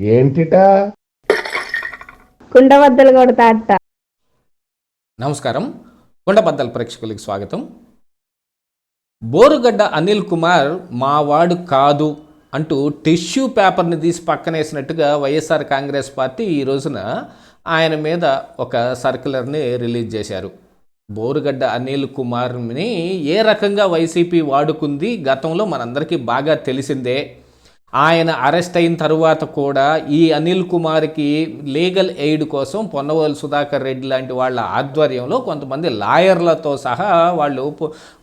ఏంటిట? కుండబద్దలు కొడతా అట్ట నమస్కారం. కొండబద్దల ప్రేక్షకులకి స్వాగతం. బోరుగడ్డ అనిల్ కుమార్ మావాడు కాదు అంటూ టిష్యూ పేపర్ని తీసి పక్కనేసినట్టుగా వైఎస్ఆర్ కాంగ్రెస్ పార్టీ ఈ రోజున ఆయన మీద ఒక సర్క్యులర్ని రిలీజ్ చేశారు. బోరుగడ్డ అనిల్ కుమార్ని ఏ రకంగా వైసీపీ వాడుకుంది గతంలో మనందరికీ బాగా తెలిసిందే. ఆయన అరెస్ట్ అయిన తరువాత కూడా ఈ అనిల్ కుమార్కి లీగల్ ఎయిడ్ కోసం పొన్నవోలు సుధాకర్ రెడ్డి లాంటి వాళ్ళ ఆధ్వర్యంలో కొంతమంది లాయర్లతో సహా వాళ్ళు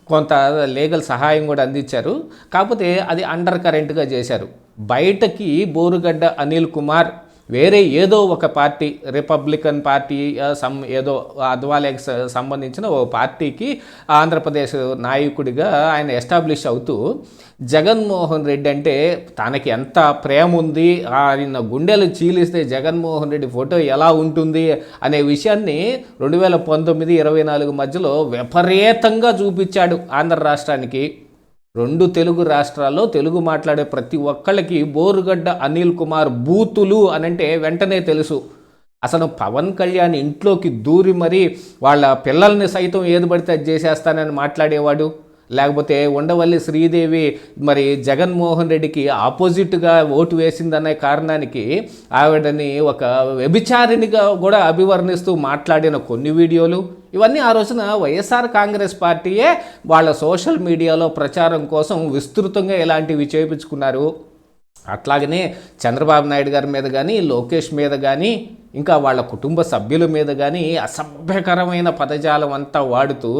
కొంత లీగల్ సహాయం కూడా అందించారు. కాకపోతే అది అండర్ కరెంట్గా చేశారు. బయటకి బోరుగడ్డ అనిల్ కుమార్ వేరే ఏదో ఒక పార్టీ రిపబ్లికన్ పార్టీ సమ్ ఏదో అద్వాలేకి సంబంధించిన ఓ పార్టీకి ఆంధ్రప్రదేశ్ నాయకుడిగా ఆయన ఎస్టాబ్లిష్ అవుతూ జగన్మోహన్ రెడ్డి అంటే తనకి ఎంత ప్రేమ ఉంది ఆయన గుండెలు చీలిస్తే జగన్మోహన్ రెడ్డి ఫోటో ఎలా ఉంటుంది అనే విషయాన్ని రెండు వేల పంతొమ్మిది ఇరవై నాలుగు మధ్యలో విపరీతంగా చూపించాడు ఆంధ్ర రాష్ట్రానికి. రెండు తెలుగు రాష్ట్రాల్లో తెలుగు మాట్లాడే ప్రతి ఒక్కళ్ళకి బోరుగడ్డ అనిల్ కుమార్ బూతులు అనంటే వెంటనే తెలుసు. అసలు పవన్ కళ్యాణ్ ఇంట్లోకి దూరి మరీ వాళ్ళ పిల్లల్ని సైతం ఏది పడితే అది చేసేస్తానని మాట్లాడేవాడు? లేకపోతే ఉండవల్లి శ్రీదేవి మరి జగన్మోహన్ రెడ్డికి ఆపోజిట్గా ఓటు వేసిందనే కారణానికి ఆవిడని ఒక వ్యభిచారినిగా కూడా అభివర్ణిస్తూ మాట్లాడిన కొన్ని వీడియోలు. ఇవన్నీ ఆ రోజున వైఎస్ఆర్ కాంగ్రెస్ పార్టీయే వాళ్ళ సోషల్ మీడియాలో ప్రచారం కోసం విస్తృతంగా ఇలాంటివి చేయించుకున్నారు అట్లాగనే చంద్రబాబు నాయుడు గారి మీద కానీ లోకేష్ మీద కానీ ఇంకా వాళ్ళ కుటుంబ సభ్యుల మీద కానీ అసభ్యకరమైన పదజాలం అంతా వాడుతూ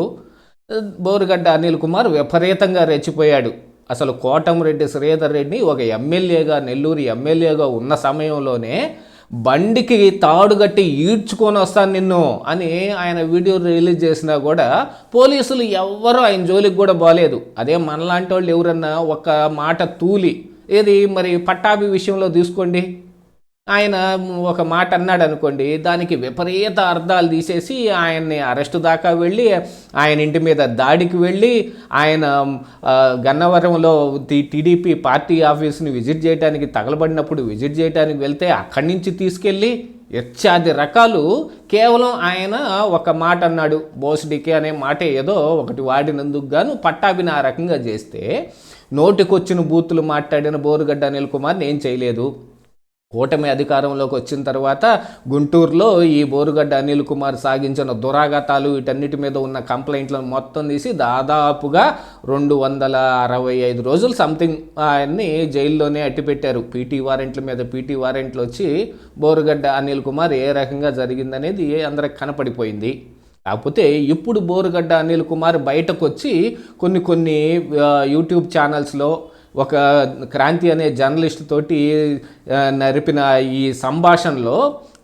బోరుగడ్డ అనిల్ కుమార్ విపరీతంగా రెచ్చిపోయాడు. అసలు కోటంరెడ్డి శ్రీధర్ రెడ్డి ఒక ఎమ్మెల్యేగా నెల్లూరు ఎమ్మెల్యేగా ఉన్న సమయంలోనే బండికి తాడు కట్టి ఈడ్చుకొని వస్తాను నిన్ను అని ఆయన వీడియో రిలీజ్ చేసినా కూడా పోలీసులు ఎవ్వరూ ఆయన జోలికి కూడా బాలేదు. అదే మనలాంటి వాళ్ళు ఎవరన్నా ఒక మాట తూలి ఏది మరి పట్టాభి విషయంలో తీసుకోండి. ఆయన ఒక మాట అన్నాడు అనుకోండి దానికి విపరీత అర్థాలు తీసేసి ఆయన్ని అరెస్టు దాకా వెళ్ళి ఆయన ఇంటి మీద దాడికి వెళ్ళి ఆయన గన్నవరంలో టీడీపీ పార్టీ ఆఫీస్ని విజిట్ చేయడానికి తగలబడినప్పుడు విజిట్ చేయడానికి వెళ్తే అక్కడి నుంచి తీసుకెళ్ళి ఇత్యాది రకాలు కేవలం ఆయన ఒక మాట అన్నాడు. బోస్డికే అనే మాట ఏదో ఒకటి వాడినందుకు గాను పట్టాభిని ఆ రకంగా చేస్తే నోటికొచ్చిన బూతులు మాట్లాడిన బోరుగడ్డ అనిల్ కుమార్ నేను చేయలేదు. కూటమి అధికారంలోకి వచ్చిన తర్వాత గుంటూరులో ఈ బోరుగడ్డ అనిల్ కుమార్ సాగించిన దురాఘాతాలు వీటన్నిటి మీద ఉన్న కంప్లైంట్లను మొత్తం తీసి దాదాపుగా రెండు వందల అరవై ఐదు రోజులు సంథింగ్ ఆయన్ని జైల్లోనే అట్టిపెట్టారు పీటీ వారెంట్ల మీద పీటీ వారెంట్లు వచ్చి బోరుగడ్డ అనిల్ కుమార్ ఏ రకంగా జరిగిందనేది అందరికి కనపడిపోయింది. కాకపోతే ఇప్పుడు బోరుగడ్డ అనిల్ కుమార్ బయటకు వచ్చి కొన్ని కొన్ని యూట్యూబ్ ఛానల్స్లో ఒక క్రాంతి అనే జర్నలిస్ట్ తోటి నరిపిన ఈ సంభాషణలో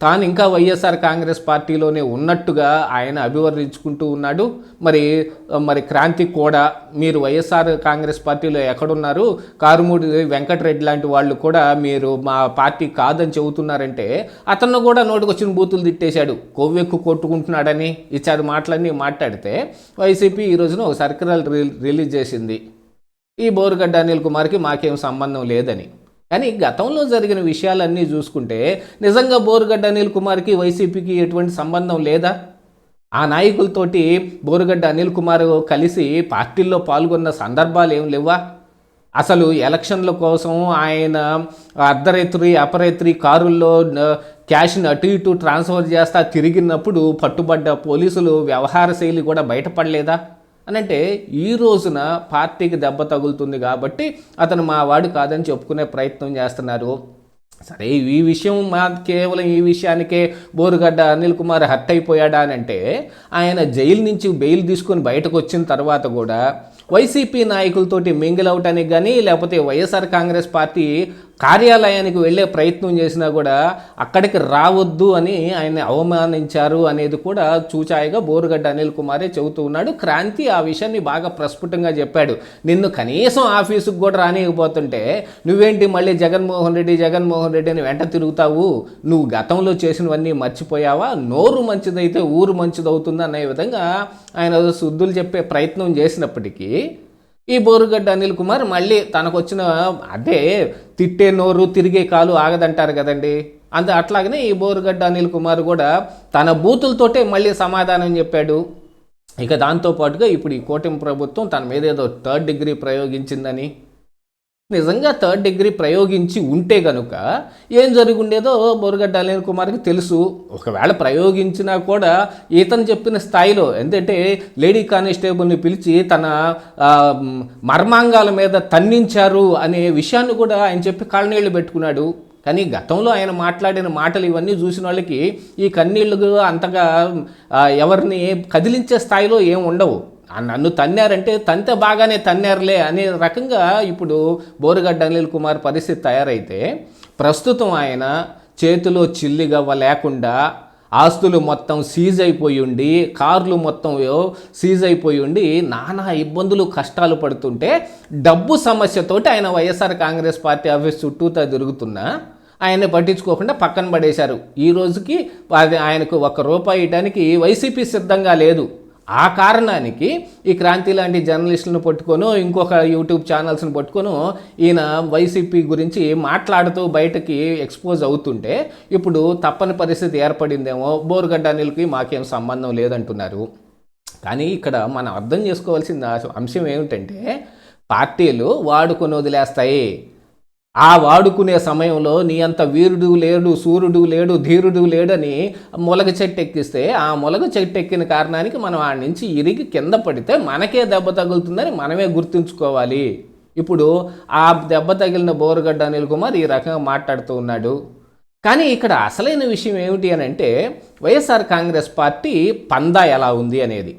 తాను ఇంకా వైఎస్ఆర్ కాంగ్రెస్ పార్టీలోనే ఉన్నట్టుగా ఆయన అభివర్ణించుకుంటూ ఉన్నాడు. మరి మరి క్రాంతి కూడా మీరు వైఎస్ఆర్ కాంగ్రెస్ పార్టీలో ఎక్కడున్నారు? కారుమూడి వెంకటరెడ్డి లాంటి వాళ్ళు కూడా మీరు మా పార్టీ కాదని చెబుతున్నారంటే అతను కూడా నోటికొచ్చిన బూతులు తిట్టేశాడు. కొవ్వెక్కు కొట్టుకుంటున్నాడని ఇచ్చారు మాటలన్నీ మాట్లాడితే వైసీపీ ఈ రోజున ఒక సర్కిల్ రిలీజ్ చేసింది. ఈ బోరుగడ్డ అనిల్ కుమార్కి మాకేం సంబంధం లేదని. కానీ గతంలో జరిగిన విషయాలన్నీ చూసుకుంటే నిజంగా బోరుగడ్డ అనిల్ కుమార్కి వైసీపీకి ఎటువంటి సంబంధం లేదా? ఆ నాయకులతోటి బోరుగడ్డ అనిల్ కుమార్ కలిసి పార్టీల్లో పాల్గొన్న సందర్భాలు ఏం లేవా అసలు ఎలక్షన్ల కోసం ఆయన అర్ధరైత్రి అపరైత్రి కారుల్లో క్యాష్ని అటు ఇటు ట్రాన్స్ఫర్ చేస్తా తిరిగినప్పుడు పట్టుబడ్డ పోలీసులు వ్యవహార శైలి కూడా బయటపడలేదా? అనంటే ఈ రోజున పార్టీకి దెబ్బ తగులుతుంది కాబట్టి అతను మా వాడు కాదని చెప్పుకునే ప్రయత్నం చేస్తున్నారు. సరే ఈ విషయం మా కేవలం ఈ విషయానికే బోరుగడ్డ అనిల్ కుమార్ హర్ట్ అయిపోయాడా అని అంటే ఆయన జైలు నుంచి బెయిల్ తీసుకొని బయటకు వచ్చిన తర్వాత కూడా వైసీపీ నాయకులతోటి మింగిల్ అవటానికి కానీ లేకపోతే వైఎస్ఆర్ కాంగ్రెస్ పార్టీ కార్యాలయానికి వెళ్ళే ప్రయత్నం చేసినా కూడా అక్కడికి రావద్దు అని ఆయన అవమానించారు అనేది కూడా చూచాయిగా బోరుగడ్డ అనిల్ కుమారే చెబుతూ ఉన్నాడు. క్రాంతి ఆ విషయాన్ని బాగా ప్రస్ఫుటంగా చెప్పాడు. నిన్ను కనీసం ఆఫీసుకు కూడా రానియకపోతుంటే నువ్వేంటి మళ్ళీ జగన్మోహన్ రెడ్డి జగన్మోహన్ రెడ్డి అని వెంట తిరుగుతావు? నువ్వు గతంలో చేసినవన్నీ మర్చిపోయావా? నోరు మంచిదైతే ఊరు మంచిదవుతుంది అనే విధంగా ఆయన శుద్ధులు చెప్పే ప్రయత్నం చేసినప్పటికీ ఈ బోరుగడ్డ అనిల్ కుమార్ మళ్ళీ తనకు వచ్చిన అంటే తిట్టే నోరు తిరిగే కాలు ఆగదంటారు కదండి. అంత అట్లాగనే ఈ బోరుగడ్డ అనిల్ కుమార్ కూడా తన బూతులతోటే మళ్ళీ సమాధానం చెప్పాడు. ఇక దాంతోపాటుగా ఇప్పుడు ఈ కూటమి ప్రభుత్వం తన మీద ఏదో థర్డ్ డిగ్రీ ప్రయోగించిందని నిజంగా థర్డ్ డిగ్రీ ప్రయోగించి ఉంటే కనుక ఏం జరుగుండేదో బోరగడ్డ అలీన్ కుమార్కి తెలుసు. ఒకవేళ ప్రయోగించినా కూడా ఇతను చెప్పిన స్థాయిలో ఎందుకంటే లేడీ కానిస్టేబుల్ని పిలిచి తన మర్మాంగాల మీద తన్నించారు అనే విషయాన్ని కూడా ఆయన చెప్పి కాళ్ళనీళ్ళు పెట్టుకున్నాడు. కానీ గతంలో ఆయన మాట్లాడిన మాటలు ఇవన్నీ చూసిన వాళ్ళకి ఈ కన్నీళ్ళు అంతగా ఎవరిని కదిలించే స్థాయిలో ఏం ఉండవు. నన్ను తన్నారంటే తంత బాగానే తన్నారులే అనే రకంగా ఇప్పుడు బోరుగడ్డ అనిల్ కుమార్ పరిస్థితి తయారైతే ప్రస్తుతం ఆయన చేతిలో చిల్లిగవ్వ లేకుండా ఆస్తులు మొత్తం సీజ్ అయిపోయి ఉండి కార్లు మొత్తం సీజ్ అయిపోయి ఉండి నానా ఇబ్బందులు కష్టాలు పడుతుంటే డబ్బు సమస్యతోటి ఆయన వైఎస్ఆర్ కాంగ్రెస్ పార్టీ ఆఫీస్ చుట్టూతా తిరుగుతున్నా ఆయన్ని పట్టించుకోకుండా పక్కన పడేశారు. ఈ రోజుకి అది ఆయనకు ఒక రూపాయి ఇవ్వడానికి వైసీపీ సిద్ధంగా లేదు. ఆ కారణానికి ఈ క్రాంతి లాంటి జర్నలిస్టులను పట్టుకొను ఇంకొక యూట్యూబ్ ఛానల్స్ని పట్టుకొను ఈయన వైసీపీ గురించి మాట్లాడుతూ బయటకి ఎక్స్పోజ్ అవుతుంటే ఇప్పుడు తప్పని పరిస్థితి ఏర్పడిందేమో బోరుగడ్డ అనిల్కి మాకేం సంబంధం లేదంటున్నారు. కానీ ఇక్కడ మనం అర్థం చేసుకోవాల్సిన అంశం ఏమిటంటే పార్టీలు వాడుకొని వదిలేస్తాయి ఆ వాడుకునే సమయంలో నీ అంత వీరుడు లేడు సూర్యుడు లేడు ధీరుడు లేడని మొలగ చెట్టు ఎక్కిస్తే ఆ మొలగ చెట్టు ఎక్కిన కారణానికి మనం ఆ నుంచి ఇరిగి కింద పడితే మనకే దెబ్బ తగులుతుందని మనమే గుర్తుంచుకోవాలి. ఇప్పుడు ఆ దెబ్బ తగిలిన బోరగడ్డ అనిల్ కుమార్ ఈ రకంగా మాట్లాడుతూ ఉన్నాడు. కానీ ఇక్కడ అసలైన విషయం ఏమిటి అని అంటే వైఎస్ఆర్ కాంగ్రెస్ పార్టీ పందా ఎలా ఉంది అనేది.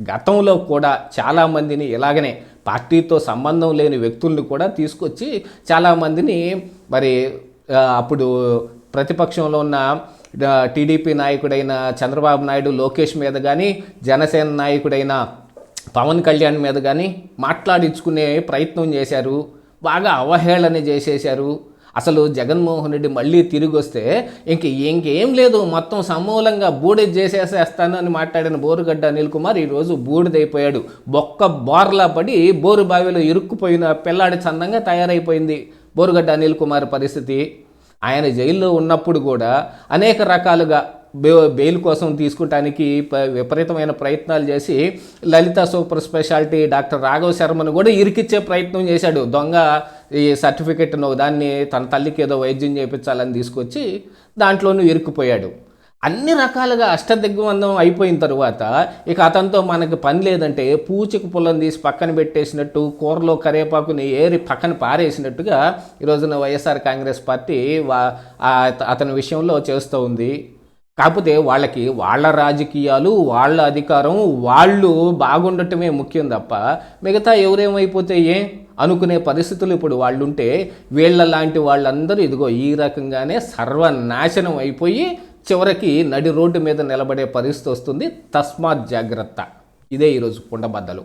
గతంలో కూడా చాలామందిని ఇలాగనే పార్టీతో సంబంధం లేని వ్యక్తుల్ని కూడా తీసుకొచ్చి చాలామందిని మరి అప్పుడు ప్రతిపక్షంలో ఉన్న టీడీపీ నాయకుడైన చంద్రబాబు నాయుడు లోకేష్ మీద కానీ జనసేన నాయకుడైన పవన్ కళ్యాణ్ మీద కానీ మాట్లాడించుకునే ప్రయత్నం చేశారు. బాగా అవహేళన చేసేశారు. అసలు జగన్మోహన్ రెడ్డి మళ్ళీ తిరిగి వస్తే ఇంక ఇంకేం లేదు మొత్తం సమూలంగా బూడిద చేసేసేస్తాను అని మాట్లాడిన బోరుగడ్డ అనిల్ కుమార్ ఈరోజు బూడిదైపోయాడు. బొక్క బోర్లా పడి బోరు బావిలో ఇరుక్కుపోయిన పిల్లాడి చందంగా తయారైపోయింది బోరుగడ్డ అనిల్ కుమార్ పరిస్థితి. ఆయన జైల్లో ఉన్నప్పుడు కూడా అనేక రకాలుగా బెయిల్ కోసం తీసుకోవటానికి ప- విపరీతమైన ప్రయత్నాలు చేసి Lalitha super speciality doctor Raghava శర్మను కూడా ఇరికిచ్చే ప్రయత్నం చేశాడు. దొంగ ఈ సర్టిఫికెట్ను దాన్ని తన తల్లికి ఏదో వైద్యం చేయించాలని తీసుకొచ్చి దాంట్లోనూ ఇరుక్కుపోయాడు. అన్ని రకాలుగా అష్టదిగ్బంధం అయిపోయిన తర్వాత ఇక అతనితో మనకి పని లేదంటే పూచిక పుల్లని తీసి పక్కన పెట్టేసినట్టు కూరలో కరేపాకుని ఏరి పక్కన పారేసినట్టుగా ఈ రోజున వైఎస్ఆర్ కాంగ్రెస్ పార్టీ వా అతని విషయంలో చేస్తూ ఉంది. కాకపోతే వాళ్ళకి వాళ్ళ రాజకీయాలు వాళ్ళ అధికారం వాళ్ళు బాగుండటమే ముఖ్యం తప్ప మిగతా ఎవరేమైపోతే ఏ? అనుకునే పరిస్థితులు ఇప్పుడు వాళ్ళు ఉంటే వీళ్ళ లాంటి వాళ్ళందరూ ఇదిగో ఈ రకంగానే సర్వనాశనం అయిపోయి చివరికి నడి రోడ్డు మీద నిలబడే పరిస్థితి వస్తుంది. తస్మాత్ జాగ్రత్త. ఇదే ఈరోజు కుండబద్దలు.